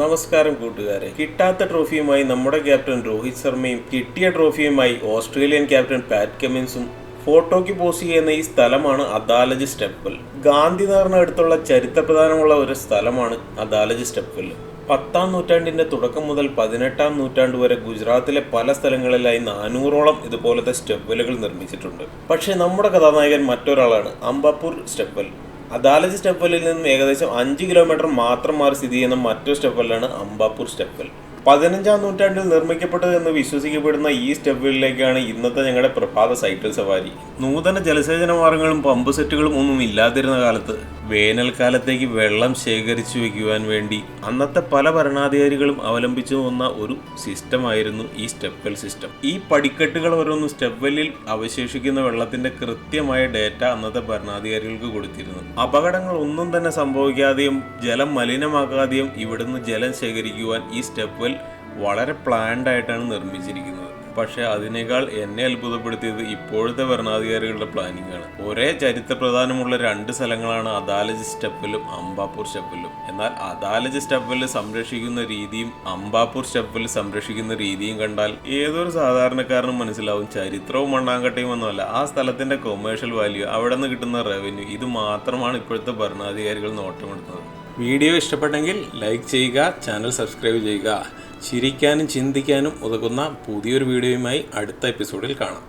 നമസ്കാരം കൂട്ടുകാരെ. കിട്ടാത്ത ട്രോഫിയുമായി നമ്മുടെ ക്യാപ്റ്റൻ രോഹിത് ശർമ്മയും കിട്ടിയ ട്രോഫിയുമായി ഓസ്ട്രേലിയൻ ക്യാപ്റ്റൻ പാറ്റ് കമിൻസും ഫോട്ടോയ്ക്ക് പോസ്റ്റ് ചെയ്യുന്ന ഈ സ്ഥലമാണ് അദാലജ് സ്റ്റെപ്പിൽ ഗാന്ധിനഗറിന് അടുത്തുള്ള ചരിത്രപ്രധാനമുള്ള ഒരു സ്ഥലമാണ് അദാലജ് സ്റ്റെപ്പിൽ പത്താം നൂറ്റാണ്ടിന്റെ തുടക്കം മുതൽ പതിനെട്ടാം നൂറ്റാണ്ട് വരെ ഗുജറാത്തിലെ പല സ്ഥലങ്ങളിലായി നാനൂറോളം ഇതുപോലത്തെ സ്റ്റെപ്പലുകൾ നിർമ്മിച്ചിട്ടുണ്ട്. പക്ഷേ നമ്മുടെ കഥാനായകൻ മറ്റൊരാളാണ് അംബാപൂർ സ്റ്റെപ്പൽ അദാലജ് സ്റ്റെപ്പലിൽ നിന്നും ഏകദേശം അഞ്ച് കിലോമീറ്റർ മാത്രം മാറി സ്ഥിതി ചെയ്യുന്ന മറ്റൊരു സ്റ്റെപ്പലാണ് അംബാപൂർ സ്റ്റെപ്പൽ. പതിനഞ്ചാം നൂറ്റാണ്ടിൽ നിർമ്മിക്കപ്പെട്ടത് എന്ന് വിശ്വസിക്കപ്പെടുന്ന ഈ സ്റ്റെപ്പിലേക്കാണ് ഇന്നത്തെ ഞങ്ങളുടെ പ്രഭാത സൈക്കിൾ സവാരി. നൂതന ജലസേചന മാർഗങ്ങളും പമ്പ് സെറ്റുകളും ഒന്നും ഇല്ലാതിരുന്ന കാലത്ത് വേനൽക്കാലത്തേക്ക് വെള്ളം ശേഖരിച്ചു വെക്കുവാൻ വേണ്ടി അന്നത്തെ പല ഭരണാധികാരികളും അവലംബിച്ചു വന്ന ഒരു സിസ്റ്റമായിരുന്നു ഈ സ്റ്റെപ്പൽ സിസ്റ്റം. ഈ പടിക്കെട്ടുകൾ ഓരോന്നും സ്റ്റെപ്പലിൽ അവശേഷിക്കുന്ന വെള്ളത്തിന്റെ കൃത്യമായ ഡേറ്റ അന്നത്തെ ഭരണാധികാരികൾക്ക് കൊടുത്തിരുന്നു. അപകടങ്ങൾ ഒന്നും തന്നെ സംഭവിക്കാതെയും ജലം മലിനമാക്കാതെയും ഇവിടുന്ന് ജലം ശേഖരിക്കുവാൻ ഈ സ്റ്റെപ്പൽ വളരെ പ്ലാൻഡ് ആയിട്ടാണ് നിർമ്മിച്ചിരിക്കുന്നത്. പക്ഷെ അതിനേക്കാൾ എന്നെ അത്ഭുതപ്പെടുത്തിയത് ഇപ്പോഴത്തെ ഭരണാധികാരികളുടെ പ്ലാനിംഗ് ആണ്. ഒരേ ചരിത്ര പ്രധാനമുള്ള രണ്ട് സ്ഥലങ്ങളാണ് അദാലജ് സ്റ്റെപ്പിലും അംബാപൂർ സ്റ്റെപ്പിലും. എന്നാൽ അദാലജ് സ്റ്റെപ്പിൽ സംരക്ഷിക്കുന്ന രീതിയും അംബാപൂർ സ്റ്റെപ്പിൽ സംരക്ഷിക്കുന്ന രീതിയും കണ്ടാൽ ഏതൊരു സാധാരണക്കാരനും മനസ്സിലാവും ചരിത്രവും മണ്ണാങ്കട്ടയും ഒന്നുമല്ല. ആ സ്ഥലത്തിന്റെ കൊമേഴ്ഷ്യൽ വാല്യൂ അവിടെ നിന്ന് കിട്ടുന്ന റവന്യൂ ഇത് മാത്രമാണ് ഇപ്പോഴത്തെ ഭരണാധികാരികൾ നോട്ടമെടുത്തത്. വീഡിയോ ഇഷ്ടപ്പെട്ടെങ്കിൽ ലൈക്ക് ചെയ്യുക ചാനൽ സബ്സ്ക്രൈബ് ചെയ്യുക. ചിരിക്കാനും ചിന്തിക്കാനും ഉതകുന്ന പുതിയൊരു വീഡിയോയുമായി അടുത്ത എപ്പിസോഡിൽ കാണാം.